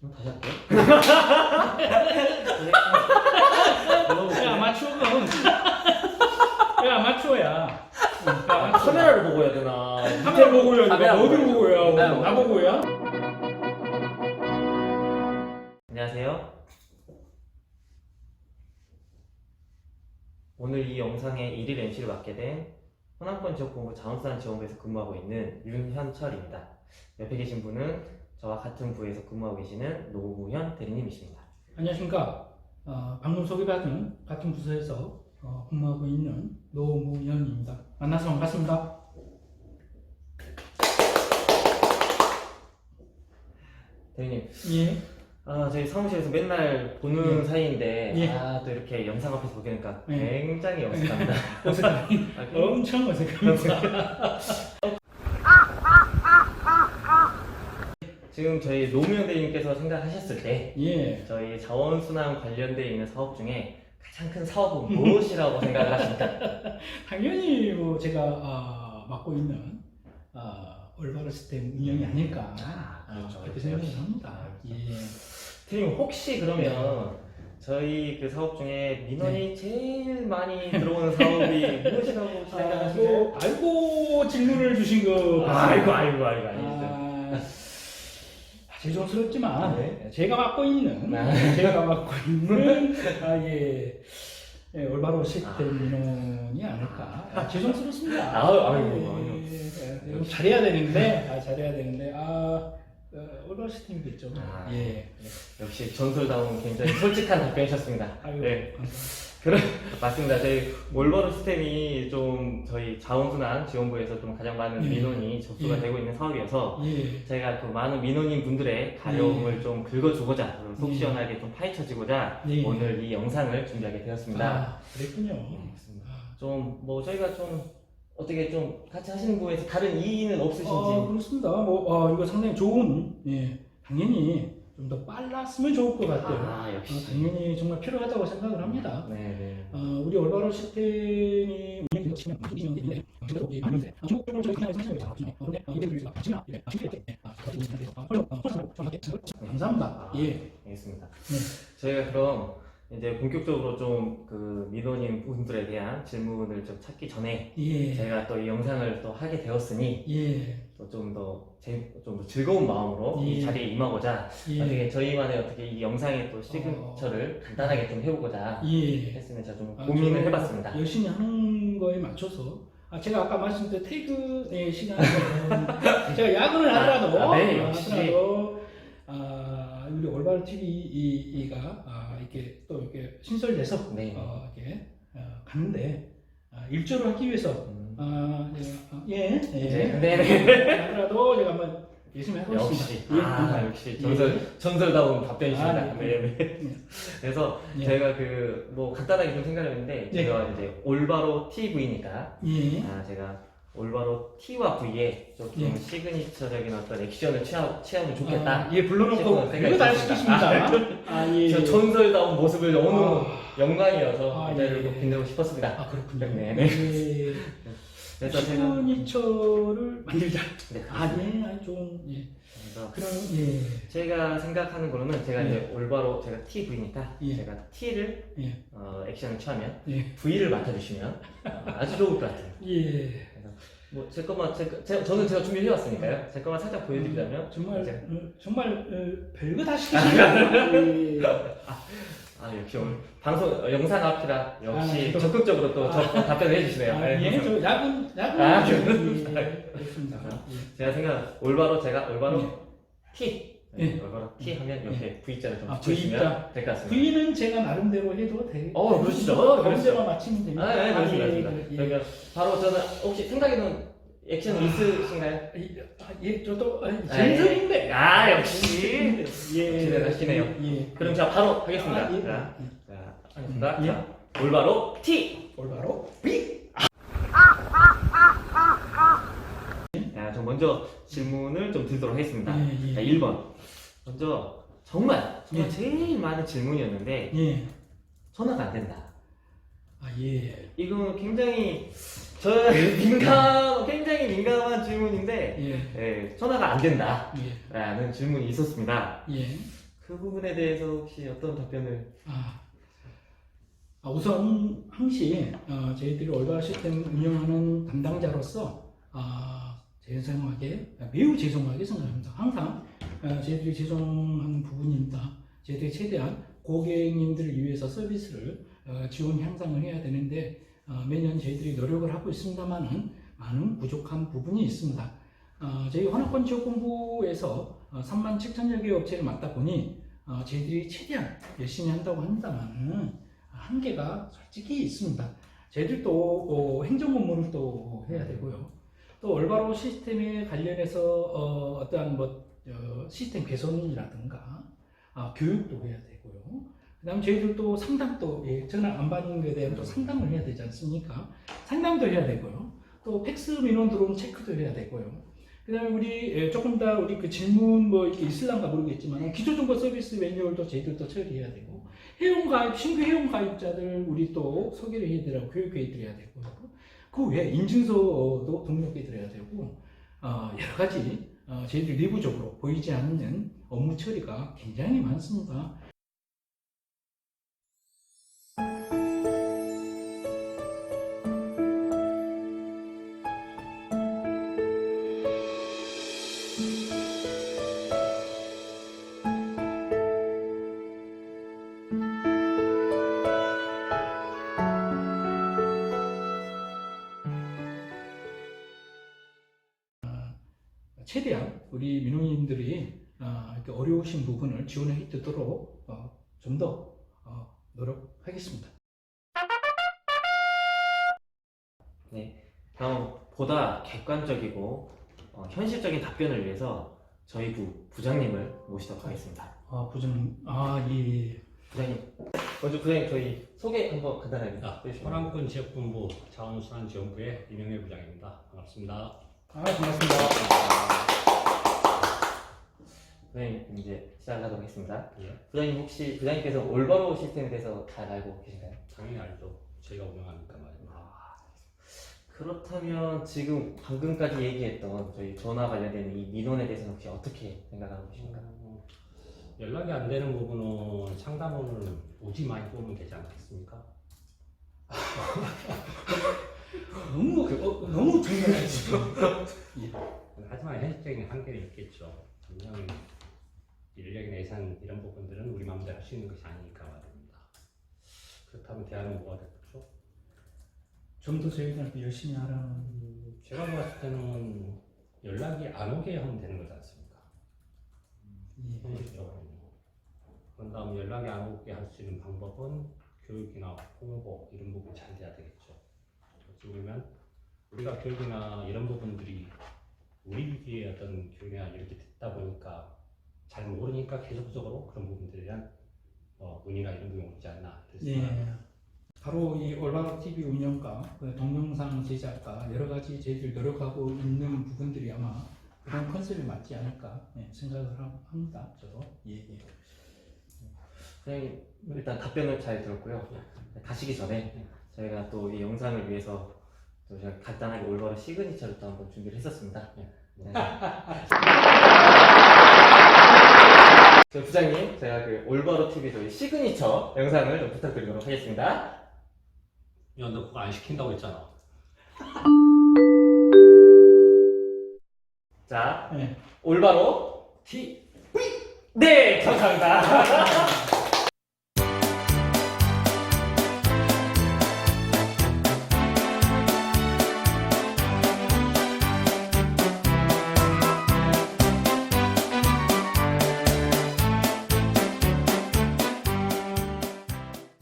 그럼 다시 할게요. 야 아마추어가 야 아마추어야 응, 아, 카메라를 보고 해야 되나? 카메라 보고 해야 카메라 돼 어디를 보고 해야 네, 나 보고 해야 안녕하세요. 오늘 이 영상의 1일 MC를 맡게 된 호남권 지역본부 자원수산 지원부에서 근무하고 있는 윤현철입니다. 옆에 계신 분은 저와 같은 부에서 근무하고 계시는 노무현 대리님이십니다. 안녕하십니까 어, 방금 소개받은 같은 부서에서 어, 근무하고 있는 노무현입니다 만나서 반갑습니다 대리님, 예 아, 저희 사무실에서 맨날 보는 예. 사이인데 예. 아, 또 이렇게 영상 앞에서 보니까 예. 굉장히 어색합니다. 어색하니 아, 엄청 어색합니다 지금 저희 노무현 대리님께서 생각하셨을 때 예 저희 자원순환 관련되어 있는 사업 중에 가장 큰 사업은 무엇이라고 생각을 하십니까? 당연히 뭐 제가 아, 맡고 있는 아, 올바른 시스템 운영이 아닐까 아, 그렇죠. 아, 그렇죠. 생각을 역시. 합니다 예. 대리님 혹시 그러면 저희 그 사업 중에 민원이 제일 많이 들어오는 사업이 무엇이라고 혹시 생각하시나요? 아이고, 아이고 질문을 주신 거 아이고 아이고 아이고 아이고 아, 죄송스럽지만 네. 제가 맡고 있는 아. 제가 맡고 있는 아, 예, 예, 올바로 시스템 민원이 아닐까 아, 죄송스럽습니다. 아유, 아이고, 예, 아이고. 예, 예, 잘해야 되는데 아, 잘해야 되는데 아 어, 올바로 시스템이겠죠. 아. 예. 역시 전설다운 굉장히 솔직한 답변이셨습니다. 아유, 네. 감사합니다. 맞습니다. 저희 몰버로 시스템이 좀 저희 자원순환 지원부에서 좀 가장 많은 예. 민원이 접수가 예. 되고 있는 사업이어서 예. 저희가 그 많은 민원인 분들의 가려움을 좀 긁어주고자 속 예. 시원하게 좀 파헤쳐지고자 예. 오늘 이 영상을 준비하게 되었습니다. 아, 그랬군요. 네, 맞습니다. 아, 좀뭐 저희가 좀 어떻게 좀 같이 하시는 부에서 다른 이의는 없으신지 아, 그렇습니다. 뭐 아, 이거 상당히 좋은 예, 당연히 좀 더 빨랐으면 좋을 것 같아요. 아 어, 역시 당연히 정말 필요하다고 생각을 합니다. 네 네 어, 우리 올바로 시스템이 운영되고 있으면 운영되는데 그래도 이 많은데 전국적으로 저희 그냥 다 하시네. 그런데 이들이 지나 이래 이렇게 아 가지고 있는 데서 어려 어 정확하게 감사합니다. 예. 알겠습니다. 네. 저희가 그럼 이제 본격적으로 좀 그 민원인 분들에 대한 질문을 좀 찾기 전에 예. 제가 또 이 영상을 또 하게 되었으니 예. 또좀더 좀더 즐거운 마음으로 이 예. 자리에 임하고자 예. 어떻게 저희만의 어떻게 이 영상의 또 시그처를 간단하게 좀 해보고자 예. 했으면 제가 좀 아, 고민을 저 해봤습니다. 열심히 하는 거에 맞춰서 아 제가 아까 말씀드린 퇴근의 시간에 제가 야근을 하더라도 아, 네, 역시. 하더라도 아 우리 올바른 TV가 아, 이렇게 또 이렇게 신설돼서 네. 어, 이렇게 어, 가는데 아, 일조를 하기 위해서 음, 아, 제가, 아, 예, 예. 네, 네, 네. 하더라도 제가 한번 열심히 하고 역시 있습니다. 아 예. 역시 전설 전설다운 답변이십니다. 아, 네. 네, 네. 그래서 예. 제가 그 뭐 간단하게 좀 생각을 했는데 네. 제가 이제 올바로 TV니까 예. 아 제가 올바로 T와 V에 좀, 좀 예. 시그니처적인 어떤 액션을 취하, 취하면 좋겠다. 아, 예, 불러놓고 싶은 생각이 이거 다 들었습니다. 시키십니다. 아, 예. 저 전설다운 모습을 어느 아. 영광이어서 아, 이 자리를 예. 꼭 빛내고 싶었습니다. 아, 그렇군요. 네, 네. 예. 그래서 제가 시그니처를 만들자. 네, 아, 예, 아주 좋은, 예. 그래서 그런, 예. 제가 생각하는 거로는 제가 네. 이제 올바로 제가 TV니까 예. 제가 T를 예. 어, 액션을 취하면 예. V를 맡아주시면 어, 아주 좋을 것 같아요. 예. 뭐제 것만 제, 거- 제 저는 제가 준비해 왔으니까요. 제 것만 살짝 보여드리자면 정말, 이제- 어, 정말, 어, 별거 다. 예. 아 역시 오늘 방송 어, 영상 앞이라 역시 아, 적극적으로 또 저- 아. 답변을 해주시네요. 아, 네, 예, 저 야근, 야근. 아, 예, 그렇습니다. 예. 제가 생각 올바로 제가 올바로 예. T 예. 네, 올바로 T 하면 옆에 V자를 좀 아, 붙여주시면 될것 같습니다. V는 제가 나름대로 해도 돼. 어. 어, 가운데만 맞추면 됩니다. 아, 네, 그렇습니다. 예, 그렇습니다. 예. 그러니까 바로 저는 혹시 생각에는 액션 아. 있으신가요? 아, 예, 저도 아, 아, 젠틀인데. 아 역시 예, 역시 하시네요. 예. 그럼 제가 바로 하겠습니다. 아, 예. 자, 예. 자, 하겠습니다. 예. 자, 올바로 T. 올바로 B. 자, 저 먼저 질문을 좀 드리도록 하겠습니다. 예, 예. 자, 1번. 먼저 정말 정말 예. 제일 많은 질문이었는데 예. 전화가 안 된다. 아, 예. 이거는 굉장히 저 민감 굉장히 민감한 질문인데 예. 예, 전화가 안 된다. 예. 라는 질문이 있었습니다. 예. 그 부분에 대해서 혹시 어떤 답변을 아, 아, 우선 항시 어, 저희들이 올바른 시스템 운영하는 담당자로서 아, 죄송하게 매우 죄송하게 생각합니다. 항상 어, 저희들이 죄송한 부분입니다. 저희들이 최대한 고객님들을 위해서 서비스를 어, 지원 향상을 해야 되는데 어, 매년 저희들이 노력을 하고 있습니다만은 많은 부족한 부분이 있습니다. 어, 저희 환원권 지역본부에서 어, 3만 7천여 개 업체를 맡다 보니 어, 저희들이 최대한 열심히 한다고 합니다만은 한계가 솔직히 있습니다. 저희들도 어, 행정 업무를 또 해야 되고요. 또 올바로 시스템에 관련해서 어, 떠한뭐 어, 시스템 개선이라든가 아, 교육도 해야 되고요. 그다음 저희들도 상담도 예, 전화 안 받는 것에 대한 또 상담을 해야 되지 않습니까? 상담도 해야 되고요. 또 팩스 민원 들어온 체크도 해야 되고요. 그다음에 우리 예, 조금 더 우리 그 질문 뭐 이렇게 있을란가 모르겠지만 기초정보 서비스 매뉴얼도 저희들도 처리해야 되고 회원 가입 신규 회원 가입자들 우리 또 소개를 해드리고 교육해 드려야 되고 그 외에 인증서도 등록해 드려야 되고 어, 여러 가지 어, 저희들 내부적으로 보이지 않는 업무 처리가 굉장히 많습니다. 최대한 우리 민원인들이 어, 이렇게 어려우신 부분을 지원해 주도록 어, 좀더 어, 노력하겠습니다. 네, 그럼 보다 객관적이고 어, 현실적인 답변을 위해서 저희 부 부장님을 모시도록 하겠습니다. 아 부장님, 아 예. 부장님, 먼저 부장님 저희 소개 한번 간단하게 아, 해주시면 호남군 지역본부 자원순환지원부의 이명래 부장입니다. 반갑습니다. 아 반갑습니다. 부장님 이제 시작하도록 하겠습니다. 예. 부장님 혹시 부장님께서 올바로 시스템에 대해서 잘 알고 계신가요? 당연히 알죠. 저희가 운영하니까 말입니다. 그렇다면 지금 방금까지 얘기했던 저희 전화 관련된 이 민원에 대해서는 혹시 어떻게 생각하고 계십니까? 어, 연락이 안 되는 부분은 상담원을 오지 많이 뽑으면 되지 않겠습니까? 너무 어, 너무 중요하죠. 하지만 현실적인 한계는 있겠죠. 분명 인력이나 예산 이런 부분들은 우리 마음대로 할 수 있는 것이 아니니까 말입니다. 그렇다면 대안은 뭐가 될까요? 좀더 저희들한테 열심히 하라는. 음, 제가 봤을 때는 연락이 안 오게 하면 되는 거지 않습니까? 예. 현실적으로. 그런 다음 연락이 안 오게 할 수 있는 방법은 교육이나 홍보 이런 부분이 잘 돼야 되겠죠. 보면 우리가 교육이나 이런 부분들이 우리 위기의 어떤 교육이나 이렇게 듣다 보니까 잘 모르니까 계속적으로 그런 부분들에 대한 어, 문의나 이런 부분이 오지 않나 예. 바로 이 올바로 TV 운영과 그 동영상 제작과 여러 가지 저희들 노력하고 있는 부분들이 아마 그런 컨셉에 맞지 않을까 예, 생각을 함- 합니다. 저도 예, 예. 부장님 일단 답변을 잘 들었고요. 가시기 전에 저희가 또 이 영상을 위해서 또 제가 간단하게 올바로 시그니처를 또 한번 준비를 했었습니다. 네. 네. 저 부장님, 제가 그 올바로 TV 저희 시그니처 영상을 좀 부탁드리도록 하겠습니다. 야, 너 그거 안 시킨다고 했잖아. 자, 네. 올바로 T. 네, 감사합니다.